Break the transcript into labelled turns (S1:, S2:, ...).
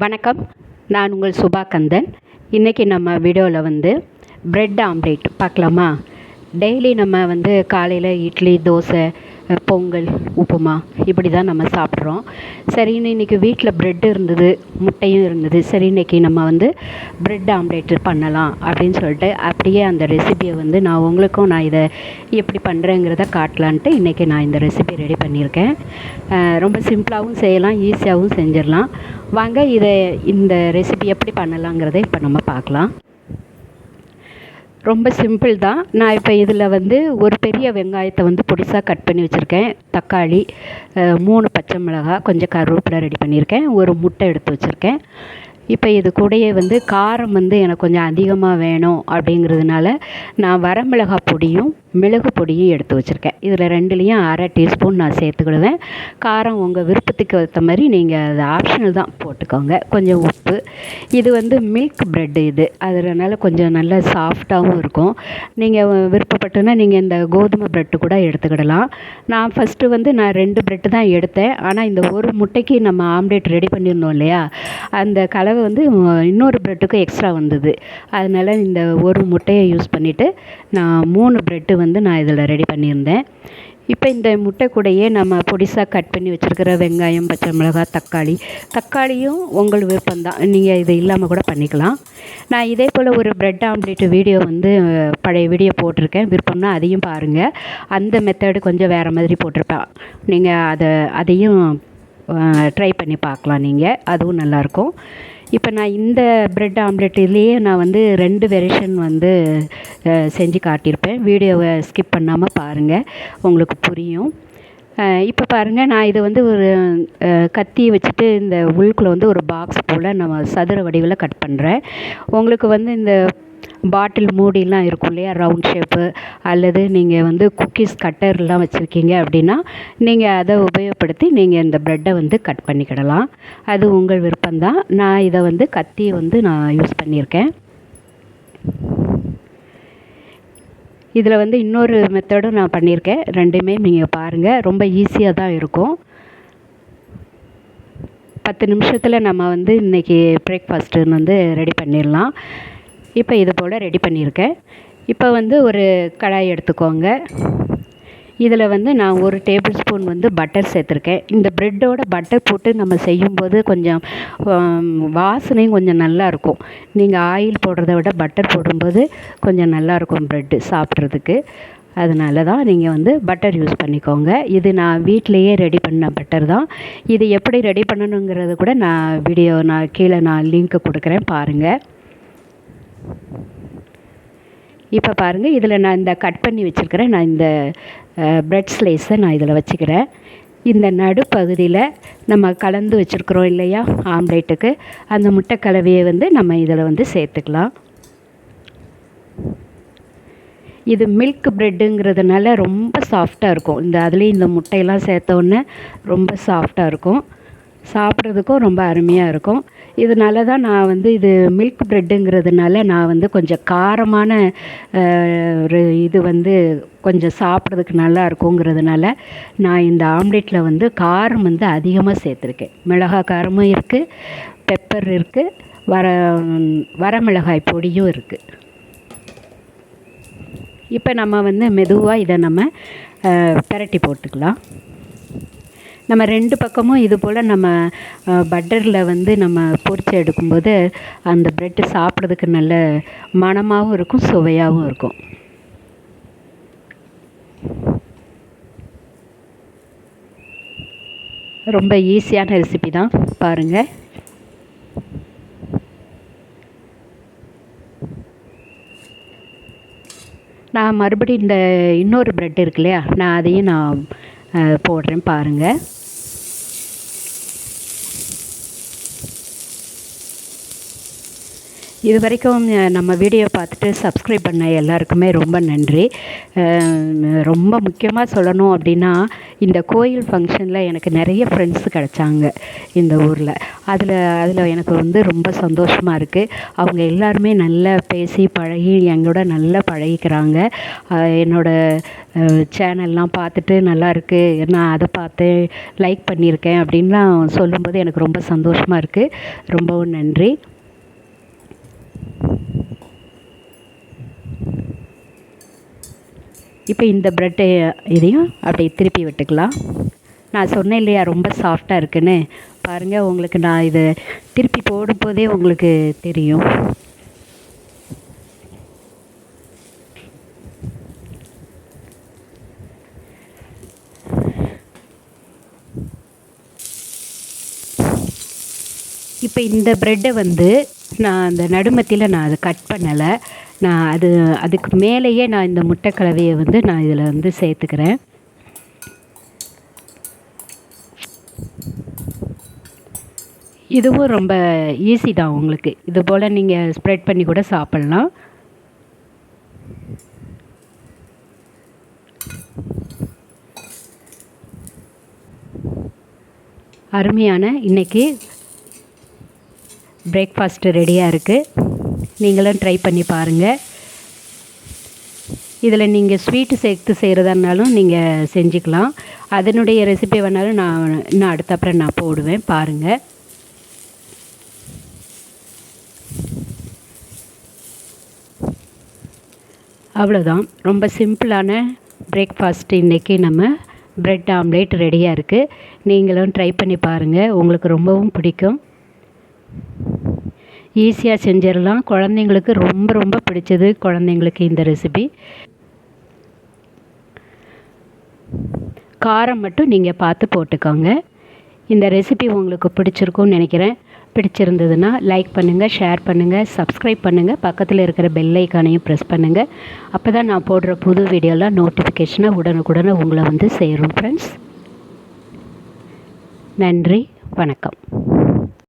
S1: வணக்கம். நான் உங்கள் சுபா கந்தன் இன்றைக்கி நம்ம வீடியோவில் வந்து ப்ரெட் ஆம்லேட் பார்க்கலாமா? டெய்லி நம்ம வந்து காலையில் இட்லி தோசை பொங்கல் உப்புமா இப்படி தான் நம்ம சாப்பிட்றோம். சரின்னு இன்றைக்கி வீட்டில் ப்ரெட் இருந்தது முட்டையும் இருந்தது. சரி இன்றைக்கி நம்ம வந்து ப்ரெட் ஆம்லேட் பண்ணலாம் அப்படின்னு சொல்லிட்டு அப்படியே அந்த ரெசிபியை வந்து நான் உங்களுக்கும் நான் இதை எப்படி பண்ணுறேங்கிறத காட்டலான்ட்டு இன்றைக்கி நான் இந்த ரெசிபி ரெடி பண்ணியிருக்கேன். ரொம்ப சிம்பிளாகவும் செய்யலாம் ஈஸியாகவும் செஞ்சிடலாம். வாங்க இதை இந்த ரெசிபி எப்படி பண்ணலாங்கிறத இப்போ நம்ம பார்க்கலாம். ரொம்ப சிம்பிள் தான். நான் இப்போ இதில் வந்து ஒரு பெரிய வெங்காயத்தை வந்து பொடிசாக கட் பண்ணி வச்சுருக்கேன். தக்காளி மூணு பச்சை மிளகாய் கொஞ்சம் கருவேப்பிலை ரெடி பண்ணியிருக்கேன். ஒரு முட்டை எடுத்து வச்சுருக்கேன். இப்போ இது கூடயே வந்து காரம் வந்து எனக்கு கொஞ்சம் அதிகமாக வேணும் அப்படிங்கிறதுனால நான் வரமிளகாய் பொடியும் மிளகு பொடியும் எடுத்து வச்சுருக்கேன். இதில் ரெண்டுலேயும் அரை டீஸ்பூன் நான் சேர்த்துக்கிடுவேன். காரம் உங்கள் விருப்பத்துக்கு ஏற்ற மாதிரி நீங்கள் அது ஆப்ஷனல் தான் போட்டுக்கோங்க. கொஞ்சம் உப்பு. இது வந்து மில்க் ப்ரெட்டு இது. அதனால கொஞ்சம் நல்லா சாஃப்டாகவும் இருக்கும். நீங்கள் விருப்பப்பட்டுன்னா நீங்கள் இந்த கோதுமை ப்ரெட்டு கூட எடுத்துக்கிடலாம். நான் ஃபஸ்ட்டு வந்து நான் ரெண்டு ப்ரெட்டு தான் எடுத்தேன். ஆனால் இந்த ஒரு முட்டைக்கு நம்ம ஆம்லேட் ரெடி பண்ணியிருந்தோம் இல்லையா? அந்த கலவை வந்து இன்னொரு ப்ரெட்டுக்கும் எக்ஸ்ட்ரா வந்தது. அதனால் இந்த ஒரு முட்டையை யூஸ் பண்ணிவிட்டு நான் மூணு ப்ரெட்டு வந்து நான் இதில் ரெடி பண்ணியிருந்தேன். இப்போ இந்த முட்டை கூடயே நம்ம பொடிசாக கட் பண்ணி வச்சுருக்கிற வெங்காயம் பச்சை மிளகாய் தக்காளி. தக்காளியும் உங்கள் விருப்பம்தான். நீங்கள் இது இல்லாமல் கூட பண்ணிக்கலாம். நான் இதே போல் ஒரு ப்ரெட் ஆம்லேட் வீடியோ வந்து பழைய வீடியோ போட்டிருக்கேன். விருப்பம்னா அதையும் பாருங்கள் அந்த மெத்தடு கொஞ்சம் வேறு மாதிரி போட்டிருப்பேன். நீங்கள் அதை அதையும் ட்ரை பண்ணி பார்க்கலாம் நீங்கள் அதுவும் நல்லாயிருக்கும். இப்போ நான் இந்த ப்ரெட் ஆம்லெட்லேயே நான் வந்து ரெண்டு வெரிஷன் வந்து செஞ்சு காட்டியிருப்பேன். வீடியோவை ஸ்கிப் பண்ணாமல் பாருங்கள் உங்களுக்கு புரியும். இப்போ பாருங்கள் நான் இது வந்து ஒரு கத்தி வச்சுட்டு இந்த உள்குள்ளே வந்து ஒரு பாக்ஸ் போல் நம்ம சதுர வடிவில் கட் பண்ணுறேன் உங்களுக்கு வந்து இந்த பாட்டில் மூடிலாம் இருக்கும் இல்லையா? Round shape. அல்லது நீங்கள் வந்து குக்கீஸ் கட்டர்லாம் வச்சுருக்கீங்க அப்படின்னா நீங்கள் அதை உபயோகப்படுத்தி நீங்கள் இந்த ப்ரெட்டை வந்து கட் பண்ணிக்கிடலாம். அது உங்கள் விருப்பம்தான். நான் இதை வந்து கத்தி வந்து நான் யூஸ் பண்ணியிருக்கேன். இதில் வந்து இன்னொரு மெத்தடும் நான் பண்ணியிருக்கேன். ரெண்டுமே நீங்கள் பாருங்கள் ரொம்ப ஈஸியாக தான் இருக்கும். பத்து நிமிஷத்தில் நம்ம வந்து இன்றைக்கி பிரேக்ஃபாஸ்ட்டுன்னு வந்து ரெடி பண்ணிடலாம். இப்போ இது போல் ரெடி பண்ணியிருக்கேன். இப்போ வந்து ஒரு கடாய் எடுத்துக்கோங்க. இதில் வந்து நான் ஒரு டேபிள் ஸ்பூன் வந்து பட்டர் சேர்த்துருக்கேன். இந்த ப்ரெட்டோட பட்டர் போட்டு நம்ம செய்யும்போது கொஞ்சம் வாசனையும் கொஞ்சம் நல்லா இருக்கும். நீங்கள் ஆயில் போடுறத விட பட்டர் போடும்போது கொஞ்சம் நல்லா இருக்கும் ப்ரெட்டு சாப்பிட்றதுக்கு. அதனால தான் நீங்கள் வந்து பட்டர் யூஸ் பண்ணிக்கோங்க. இது நான் வீட்டிலையே ரெடி பண்ண பட்டர் தான். இது எப்படி ரெடி பண்ணணுங்கிறது கூட நான் வீடியோ நான் கீழே நான் லிங்க்கு கொடுக்குறேன் பாருங்கள் இப்போ பாருங்கள் இதில் நான் இந்த கட் பண்ணி வச்சுருக்கிறேன். நான் இந்த ப்ரெட் ஸ்லைஸை நான் இதில் வச்சுக்கிறேன். இந்த நடுப்பகுதியில் நம்ம கலந்து வச்சுருக்குறோம் இல்லையா ஆம்லேட்டுக்கு அந்த முட்டை கலவையை வந்து நம்ம இதில் வந்து சேர்த்துக்கலாம். இது மில்க் ப்ரெட்டுங்கிறதுனால ரொம்ப சாஃப்டாக இருக்கும். இந்த அதுலேயும் இந்த முட்டையெல்லாம் சேர்த்த உடனே ரொம்ப சாஃப்டாக இருக்கும். சாப்பிட்றதுக்கும் ரொம்ப அருமையாக இருக்கும். இதனால தான் நான் வந்து இது மில்க் ப்ரெட்டுங்கிறதுனால நான் வந்து கொஞ்சம் காரமான ஒரு இது வந்து கொஞ்சம் சாப்பிட்றதுக்கு நல்லா இருக்குங்கிறதுனால நான் இந்த ஆம்லேட்டில் வந்து காரம் வந்து அதிகமாக சேர்த்துருக்கேன். மிளகாய் காரமும் இருக்குது பெப்பர் இருக்குது வர வரமிளகாய் பொடியும் இருக்குது இப்போ நம்ம வந்து மெதுவாக இதை நம்ம அஹ், பிரட்டி போட்டுக்கலாம். நம்ம ரெண்டு பக்கமும் இது போல் நம்ம பட்டரில் வந்து நம்ம பொரித்து எடுக்கும்போது அந்த ப்ரெட்டு சாப்பிட்றதுக்கு நல்ல மணமாகவும் இருக்கும் சுவையாகவும் இருக்கும். ரொம்ப ஈஸியான ரெசிபி தான் பாருங்கள் நான் மறுபடியும் இந்த இன்னொரு ப்ரெட் இருக்கு இல்லையா நான் அதையும் நான் போடுறேன் பாருங்கள் இது வரைக்கும் நம்ம வீடியோ பார்த்துட்டு சப்ஸ்கிரைப் பண்ண எல்லாருக்குமே ரொம்ப நன்றி. ரொம்ப முக்கியமாக சொல்லணும் அப்படின்னா இந்த கோயில் ஃபங்க்ஷனில் எனக்கு நிறைய ஃப்ரெண்ட்ஸ் கிடச்சாங்க இந்த ஊரில். அதில் அதில் எனக்கு வந்து ரொம்ப சந்தோஷமாக இருக்குது அவங்க எல்லாருமே நல்லா பேசி பழகி எங்களோட நல்லா பழகிக்கிறாங்க. என்னோடய சேனல்லாம் பார்த்துட்டு நல்லா இருக்குது நான் அதை பார்த்து லைக் பண்ணியிருக்கேன் அப்படின்லாம் சொல்லும்போது எனக்கு ரொம்ப சந்தோஷமாக இருக்குது ரொம்பவும் நன்றி. இப்போ இந்த ப்ரெட்டை இதையும் அப்படியே திருப்பி விட்டுக்கலாம். நான் சொன்னேன் இல்லையா ரொம்ப சாஃப்டாக இருக்குன்னு. பாருங்கள் உங்களுக்கு நான் இதை திருப்பி போடும்போதே உங்களுக்கு தெரியும். இப்போ இந்த ப்ரெட்டை வந்து நான் அந்த நடுமத்தியில் நான் அதை கட் பண்ணலை. நான் அது அதுக்கு மேலேயே நான் இந்த முட்டை கலவையை வந்து நான் இதில் வந்து சேர்த்துக்கிறேன். இதுவும் ரொம்ப ஈஸி தான் உங்களுக்கு. இது போல் நீங்கள் ஸ்ப்ரெட் பண்ணி கூட சாப்பிட்லாம். அருமையான இன்றைக்கி பிரேக்ஃபாஸ்ட்டு ரெடியாக இருக்குது நீங்களும் ட்ரை பண்ணி பாருங்கள் இதில் நீங்கள் ஸ்வீட்டு சேர்த்து செய்கிறதா இருந்தாலும் நீங்கள் செஞ்சுக்கலாம். அதனுடைய ரெசிபி வேணாலும் நான் இன்னும் அடுத்த அப்புறம் நான் போடுவேன். பாருங்கள் அவ்வளோதான் ரொம்ப சிம்பிளான பிரேக்ஃபாஸ்ட் இன்றைக்கி நம்ம பிரெட் ஆம்லேட் ரெடியாக இருக்குது நீங்களும் ட்ரை பண்ணி பாருங்கள் உங்களுக்கு ரொம்பவும் பிடிக்கும். ஈஸியாக செஞ்சிடலாம். குழந்தைங்களுக்கு ரொம்ப ரொம்ப பிடிச்சது குழந்தைங்களுக்கு இந்த ரெசிபி காரம் மட்டும் நீங்கள் பார்த்து போட்டுக்கோங்க. இந்த ரெசிபி உங்களுக்கு பிடிச்சிருக்கும்னு நினைக்கிறேன். பிடிச்சிருந்ததுன்னா லைக் பண்ணுங்கள் ஷேர் பண்ணுங்கள் சப்ஸ்கிரைப் பண்ணுங்கள் பக்கத்தில் இருக்கிற பெல் ஐக்கானையும் ப்ரெஸ் பண்ணுங்கள் அப்போ தான் நான் போடுற புது வீடியோலாம் நோட்டிஃபிகேஷனாக உடனுக்குடனே உங்களை வந்து சேரும் ஃப்ரெண்ட்ஸ் நன்றி வணக்கம்.